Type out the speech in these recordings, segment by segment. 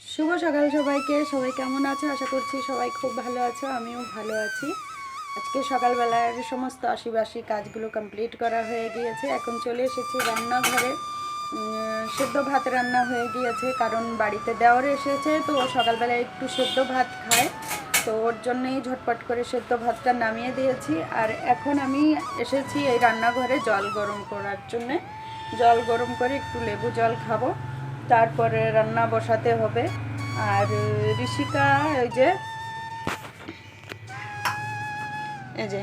শুভ সকাল সবাইকে। সবাই কেমন আছো? আশা করছি সবাই খুব ভালো আছো, আমিও ভালো আছি। আজকে সকালবেলার সমস্ত আশিবাসী কাজগুলো কমপ্লিট করা হয়ে গিয়েছে। এখন চলে এসেছি রান্নাঘরে। সেদ্ধ ভাত রান্না হয়ে গিয়েছে, কারণ বাড়িতে দেওয়ার এসেছে, তো ও সকালবেলায় একটু সেদ্ধ ভাত খায়। তো ওর জন্যই ঝটপট করে সেদ্ধ ভাতটা নামিয়ে দিয়েছি। আর এখন আমি এসেছি এই রান্নাঘরে জল গরম করার জন্যে। জল গরম করে একটু লেবু জল খাব। তারপরে রান্না বসাতে হবে। আর ঋষিকা ওই যে, এই যে,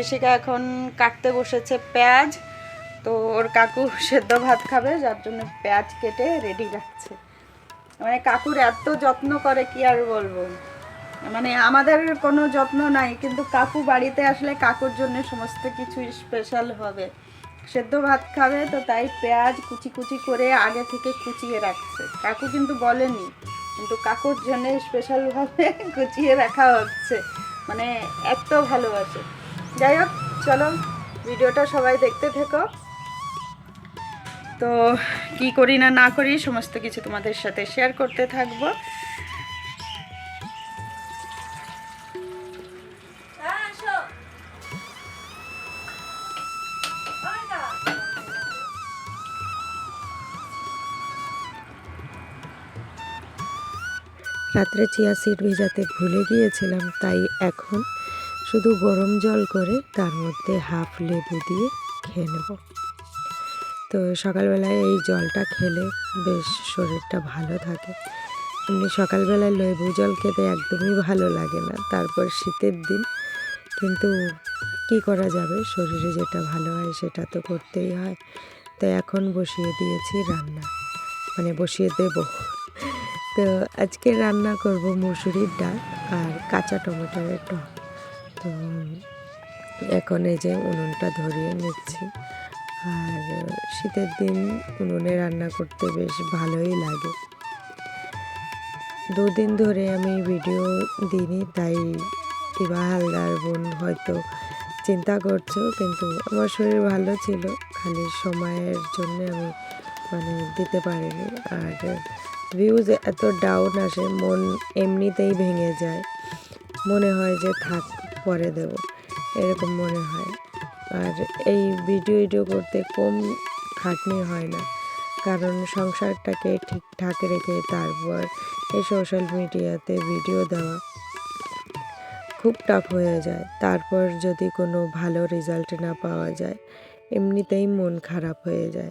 ঋষিকা এখন কাটতে বসেছে পেঁয়াজ। তো ওর কাকু সেদ্ধ ভাত খাবে, যার জন্য পেঁয়াজ কেটে রেডি রাখছে। মানে কাকুর এত যত্ন করে, কি আর বলব? মানে আমাদের কোনো যত্ন নাই, কিন্তু কাকু বাড়িতে আসলে কাকুর জন্য সমস্ত কিছু স্পেশাল হবে। সেদ্ধ ভাত খাবে, তো তাই পেঁয়াজ কুচি কুচি করে আগে থেকে কুচিয়ে রাখছে। কাকু কিন্তু বলেনি, কিন্তু কাকুর জন্য স্পেশালভাবে কুচিয়ে রাখা হচ্ছে। মানে এত ভালোবাসে। যাই হোক, চলো ভিডিওটা সবাই দেখতে থেকো। তো কি করি না না করি, সমস্ত কিছু তোমাদের সাথে শেয়ার করতে থাকব। রাত্রে চিয়া সিড ভেজাতে ভুলে গিয়েছিলাম, তাই এখন শুধু গরম জল করে তার মধ্যে হাফ লেবু দিয়ে খেয়ে নেব। তো সকালবেলায় এই জলটা খেলে বেশ শরীরটা ভালো থাকে। এমনি সকালবেলায় লেবু জল খেতে একদমই ভালো লাগে না, তারপর শীতের দিন। কিন্তু কি করা যাবে? শরীরে যেটা ভালো হয় সেটা তো করতেই হয়। তো এখন বসিয়ে দিয়েছি রান্না। মানে বসিয়ে দেবো। তো আজকে রান্না করব মুসুরির ডাল আর কাঁচা টমেটোর টক। তো এখন এই যে উনুনটা ধরিয়ে নিচ্ছি। আর শীতের দিন উনুনে রান্না করতে বেশ ভালোই লাগে। দুদিন ধরে আমি ভিডিও দিইনি, তাই ইবা হালদার বোন হয়তো চিন্তা করছ, কিন্তু আমার শরীর ভালো ছিল। খালি সময়ের জন্য আমি মানে দিতে পারিনি। আর ভিউজ এত ডাউন আসে, মন এমনিতেই ভেঙে যায়। মনে হয় যে, থাক, পরে দেব। এরকম মনে হয়। আর এই ভিডিও ভিডিও করতে কম খাটনি হয় না। কারণ সংসারটাকে ঠিকঠাক রেখে তারপর এই সোশ্যাল মিডিয়াতে ভিডিও দেওয়া খুব টাফ হয়ে যায়। তারপর যদি কোনো ভালো রেজাল্ট না পাওয়া যায়, এমনিতেই মন খারাপ হয়ে যায়।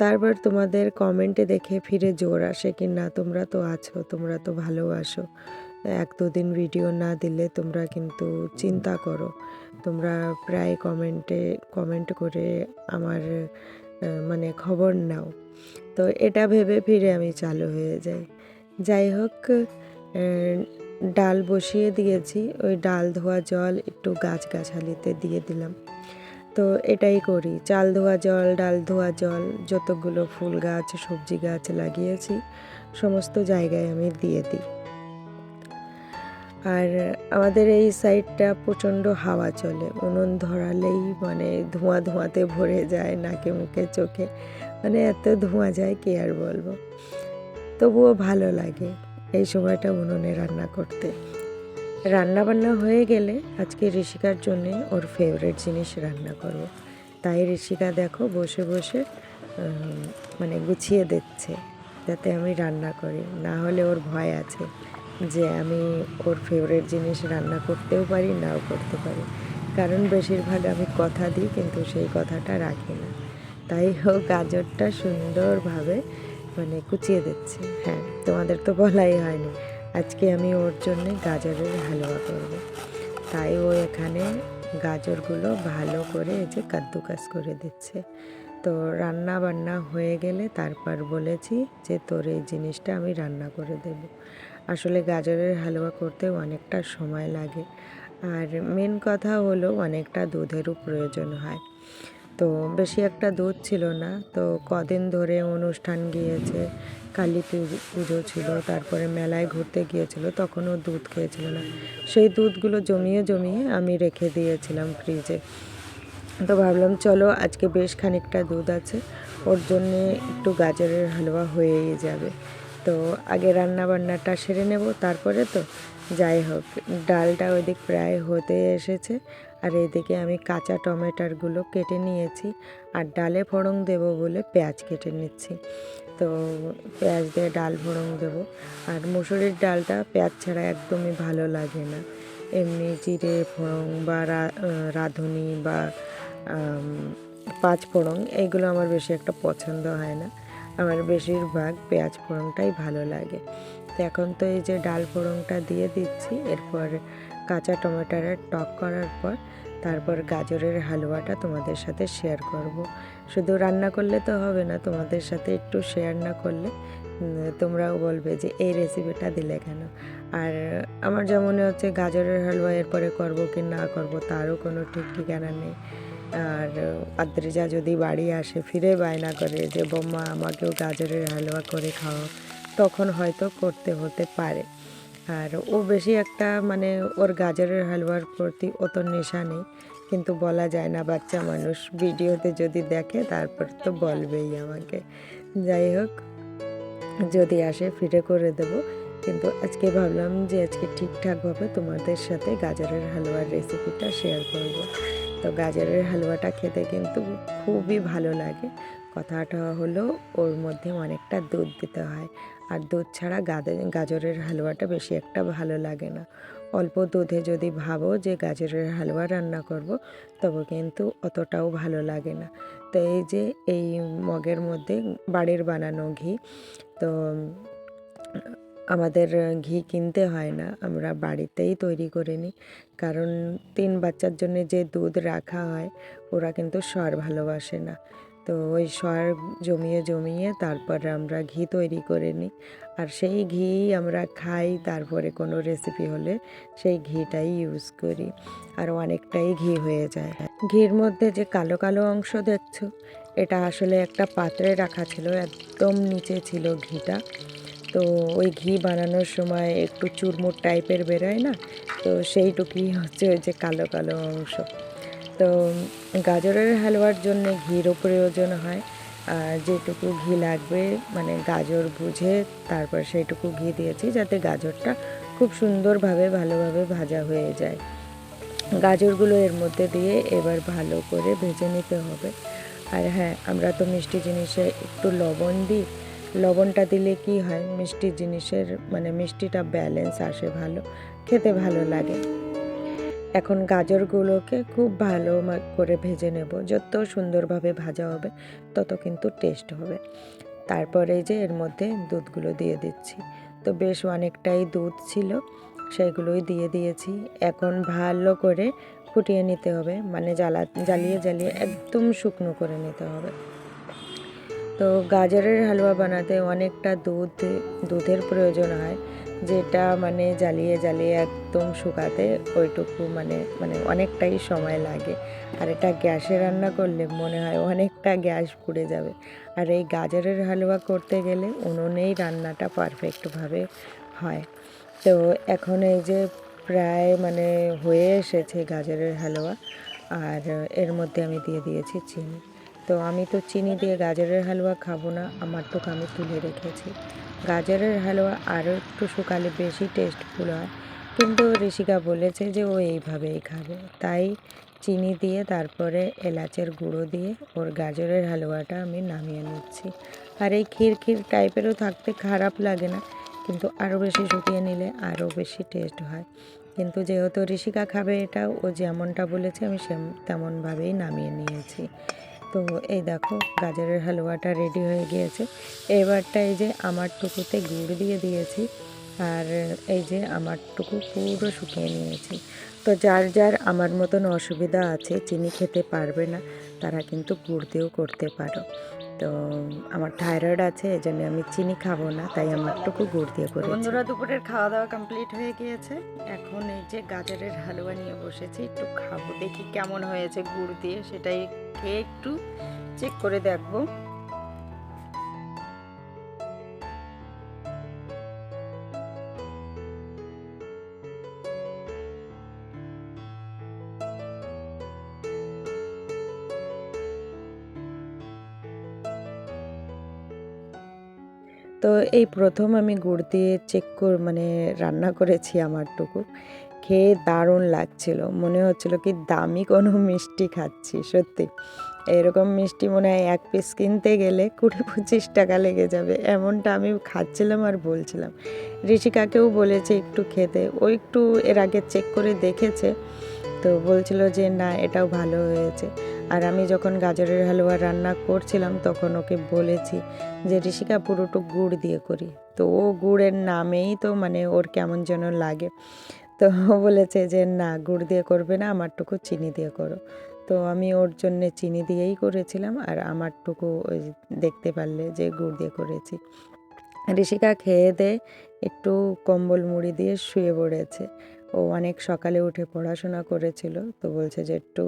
তারপর তোমাদের কমেন্টে দেখে ফিরে জোর আসে কি না, তোমরা তো আছো, তোমরা তো ভালোবাসো। এক দুদিন ভিডিও না দিলে তোমরা কিন্তু চিন্তা করো। তোমরা প্রায় কমেন্টে কমেন্ট করে আমার মানে খবর নাও। তো এটা ভেবে ফিরে আমি চালু হয়ে যাই। যাই হোক ডাল বসিয়ে দিয়েছি। ওই ডাল ধোয়া জল একটু গাছগাছালিতে দিয়ে দিলাম। তো এটাই করি। চাল ধোয়া জল, ডাল ধোয়া জল, যতগুলো ফুল গাছ, সবজি গাছ লাগিয়েছি, সমস্ত জায়গায় আমি দিয়ে দিই। আর আমাদের এই সাইডটা প্রচণ্ড হাওয়া চলে। উনুন ধরালেই মানে ধোঁয়া ধোঁয়াতে ভরে যায় নাকে, মুখে, চোখে। মানে এত ধোঁয়া যায়, কি আর বলব? তবুও ভালো লাগে এই সময়টা উনুনে রান্না করতে। রান্না বান্না হয়ে গেলে আজকে ঋষিকার জন্যে ওর ফেভারিট জিনিস রান্না করব। তাই ঋষিকা দেখো বসে বসে মানে গুছিয়ে দিচ্ছে যাতে আমি রান্না করি। না হলে ওর ভয় আছে যে আমি ওর ফেভারিট জিনিস রান্না করতেও পারি, নাও করতে পারি। কারণ বেশিরভাগ আমি কথা দিই কিন্তু সেই কথাটা রাখি না। তাই ও গাজরটা সুন্দরভাবে মানে কুচিয়ে দিচ্ছে। হ্যাঁ তোমাদের তো বলাই হয়নি। আজকে আমি ওর জন্য গাজরের হালুয়া করব। তাই ও এখানে গাজরগুলো ভালো করে এই যে কাদ্দুকাস করে দিচ্ছে। তো রান্না বান্না হয়ে গেলে তারপর বলেছি যে তোর এই জিনিসটা আমি রান্না করে দেব। আসলে গাজরের হালুয়া করতে অনেকটা সময় লাগে। আর মেন কথা হলো অনেকটা দুধেরও প্রয়োজন হয়। তো বেশি একটা দুধ ছিল না। তো কদিন ধরে অনুষ্ঠান গিয়েছে, কালী পুজো ছিল, তারপরে মেলায় ঘুরতে গিয়েছিল, তখনও দুধ খেয়েছিল না। সেই দুধগুলো জমিয়ে জমিয়ে আমি রেখে দিয়েছিলাম ফ্রিজে তো ভাবলাম, চলো আজকে বেশ খানিকটা দুধ আছে, ওর জন্যে একটু গাজরের হালুয়া হয়েই যাবে। তো আগে রান্না বান্নাটা সেরে নেব, তারপরে তো যাই হোক, ডালটা ওইদিক প্রায় হতে এসেছে। আর এদিকে আমি কাঁচা টমেটোরগুলো কেটে নিয়েছি আর ডালে ফোড়ন দেব বলে পেঁয়াজ কেটে নিচ্ছি। তো পেঁয়াজ দিয়ে ডাল ফোড়ন দেবো। আর মুসুরির ডালটা পেঁয়াজ ছাড়া একদমই ভালো লাগে না। এমনি জিরে ফোড়ন বা রাঁধুনি বা পাঁচ ফোড়ন এইগুলো আমার বেশি একটা পছন্দ হয় না। আমার বেশিরভাগ পেঁয়াজ ফোড়নটাই ভালো লাগে। তো এখন তো এই যে ডাল ফোড়নটা দিয়ে দিচ্ছি, এরপর কাঁচা টমেটোরের টক করার পর তারপর গাজরের হালুয়াটা তোমাদের সাথে শেয়ার করব। শুধু রান্না করলে তো হবে না, তোমাদের সাথে একটু শেয়ার না করলে তোমরাও বলবে যে এই রেসিপিটা দিলে কেন? আর আমার যা মনে হচ্ছে গাজরের হালুয়া এরপরে করব কি না করব, তারও কোনো ঠিক ঠিকানা নেই। আর আদ্রিজা যদি বাড়ি আসে, ফিরে বায়না করে যে বোম্মা আমাকেও গাজরের হালুয়া করে খাও তখন হয়তো করতে হতে পারে। আর ও বেশি একটা মানে ওর গাজরের হালুয়ার প্রতি অত নেশা নেই। কিন্তু বলা যায় না, বাচ্চা মানুষ ভিডিওতে যদি দেখে তারপর তো বলবেই আমাকে। যাই হোক, যদি আসে ফিরে করে দেব। কিন্তু আজকে ভাবলাম যে আজকে ঠিকঠাকভাবে তোমাদের সাথে গাজরের হালুয়ার রেসিপিটা শেয়ার করব। তো গাজরের হালুয়াটা খেতে কিন্তু খুবই ভালো লাগে। কথাটা হলো ওর মধ্যে অনেকটা দুধ দিতে হয়। আর দুধ ছাড়া গাজরের হালুয়াটা বেশি একটা ভালো লাগে না। অল্প দুধে যদি ভাবো যে গাজরের হালুয়া রান্না করব, তবে কিন্তু অতটাও ভালো লাগে না। তো এই যে, এই মগের মধ্যে বাড়ির বানানো ঘি, তো আমাদের ঘি কিনতে হয় না, আমরা বাড়িতেই তৈরি করে নিই। কারণ তিন বাচ্চার জন্য যে দুধ রাখা হয়, ওরা কিন্তু সর ভালোবাসে না। তো ওই সর জমিয়ে জমিয়ে তারপর আমরা ঘি তৈরি করে নিই। আর সেই ঘি আমরা খাই, তারপরে কোনো রেসিপি হলে সেই ঘিটাই ইউজ করি। আর অনেকটাই ঘি হয়ে যায়। ঘির মধ্যে যে কালো কালো অংশ দেখছ, এটা আসলে একটা পাত্রে রাখা ছিল, একদম নিচে ছিল ঘিটা। তো ওই ঘি বানানোর সময় একটু চুরমুর টাইপের বেরোয় না? তো সেইটুকুই হচ্ছে ওই যে কালো কালো অংশ। তো গাজরের হালুয়ার জন্য ঘিরও প্রয়োজন হয়। আর যেটুকু ঘি লাগবে মানে গাজর বুঝে তারপর সেইটুকু ঘি দিয়েছি যাতে গাজরটা খুব সুন্দরভাবে, ভালোভাবে ভাজা হয়ে যায়। গাজরগুলো এর মধ্যে দিয়ে এবার ভালো করে ভেজে নিতে হবে। আর হ্যাঁ আমরা তো মিষ্টি জিনিসে একটু লবণ দিই। লবণটা দিলে কি হয়, মিষ্টি জিনিসের মানে মিষ্টিটা ব্যালেন্স আসে ভালো, খেতে ভালো লাগে। এখন গাজরগুলোকে খুব ভালো করে ভেজে নেব। যত সুন্দরভাবে ভাজা হবে, তত কিন্তু টেস্ট হবে। তারপরে যে এর মধ্যে দুধগুলো দিয়ে দিচ্ছি। তো বেশ অনেকটাই দুধ ছিল, সেগুলোই দিয়ে দিয়েছি। এখন ভালো করে ফুটিয়ে নিতে হবে। মানে জ্বালা, জ্বালিয়ে জ্বালিয়ে একদম শুকনো করে নিতে হবে। তো গাজরের হালুয়া বানাতে অনেকটা দুধ, দুধের প্রয়োজন হয়, যেটা মানে জ্বালিয়ে জ্বালিয়ে একদম শুকাতে ওইটুকু মানে মানে অনেকটাই সময় লাগে। আর এটা গ্যাসে রান্না করলে মনে হয় অনেকটা গ্যাস পুড়ে যাবে। আর এই গাজরের হালুয়া করতে গেলে উনুনেই রান্নাটা পারফেক্টভাবে হয়। তো এখন এই যে প্রায় মানে হয়ে এসেছে গাজরের হালুয়া, আর এর মধ্যে আমি দিয়ে দিয়েছি চিনি। তো আমি তো চিনি দিয়ে গাজরের হালুয়া খাব না, আমার তো আমি তুলে রেখেছি। গাজরের হালুয়া আরও একটু শুকালে বেশি টেস্টফুল হয়। কিন্তু ঋষিকা বলেছে যে ও এইভাবেই খাবে। তাই চিনি দিয়ে তারপরে এলাচের গুঁড়ো দিয়ে ওর গাজরের হালুয়াটা আমি নামিয়ে নিচ্ছি। আর এই ক্ষীর ক্ষীর টাইপেরও থাকতে খারাপ লাগে না, কিন্তু আরও বেশি শুকিয়ে নিলে আরও বেশি টেস্ট হয়। কিন্তু যেহেতু ঋষিকা খাবে এটা ও যেমনটা বলেছে আমি সেম তেমনভাবেই নামিয়ে নিয়েছি। তো এই দেখো গাজরের হালুয়াটা রেডি হয়ে গিয়েছে। এবারটা এই যে আমার টুকুতে গুড় দিয়ে দিয়েছি আর এই যে আমার টুকু পুরো শুকিয়ে নিয়েছি। তো যার যার আমার মতন অসুবিধা আছে চিনি খেতে পারবে না, তারা কিন্তু গুড় দিয়েও করতে পারো। তো আমার থাইরয়েড আছে, এই জন্য আমি চিনি খাব না, তাই আমার আমারটুকু গুড় দিয়ে করি বন্ধুরা, দুপুরের খাওয়া দাওয়া কমপ্লিট হয়ে গিয়েছে। এখন এই যে গাজরের হালুয়া নিয়ে বসেছি, একটু খাব, দেখি কেমন হয়েছে গুড় দিয়ে, সেটাই খেয়ে একটু চেক করে দেখব। তো এই প্রথম আমি গুড় দিয়ে চেক কর মানে রান্না করেছি আমারটুকু। খেয়ে দারুণ লাগছিল। মনে হচ্ছিল কি দামি কোনো মিষ্টি খাচ্ছি, সত্যি। এরকম মিষ্টি মনে হয় এক পিস কিনতে গেলে কুড়ি পঁচিশ টাকা লেগে যাবে। এমনটা আমি খাচ্ছিলাম আর বলছিলাম। ঋষিকাকেও বলেছে একটু খেতে। ও একটু এর আগে চেক করে দেখেছে। তো বলছিল যে, না, এটাও ভালো হয়েছে। আর আমি যখন গাজরের হালুয়া রান্না করছিলাম, তখন ওকে বলেছি যে, ঋষিকা পুরোটুক গুড় দিয়ে করি। তো ও গুড়ের নামেই তো মানে ওর কেমন যেন লাগে। তো ও বলেছে যে, না, গুড় দিয়ে করবে না, আমারটুকু চিনি দিয়ে করো। তো আমি ওর জন্য চিনি দিয়েই করেছিলাম আর আমারটুকু ওই দেখতে পারলে যে, গুড় দিয়ে করেছি। ঋষিকা খেয়ে দে, একটু কম্বল মুড়ি দিয়ে শুয়ে পড়েছে। ও অনেক সকালে উঠে পড়াশোনা করেছিল, তো বলছে যে একটু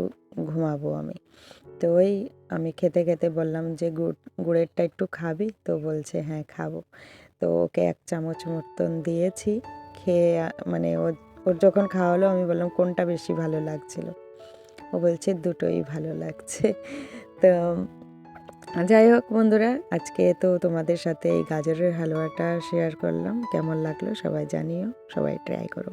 ঘুমাবো আমি। তো ওই আমি খেতে খেতে বললাম যে, গুড়, গুড়েরটা একটু খাবি? তো বলছে হ্যাঁ খাব। তো ওকে এক চামচ মতন দিয়েছি, খেয়ে মানে ও, ওর যখন খাওয়ালো আমি বললাম, কোনটা বেশি ভালো লাগছিল? ও বলছে, দুটোই ভালো লাগছে। তো যাই হোক বন্ধুরা, আজকে তো তোমাদের সাথে এই গাজরের হালুয়াটা শেয়ার করলাম। কেমন লাগল সবাই জানিও, সবাই ট্রাই করো।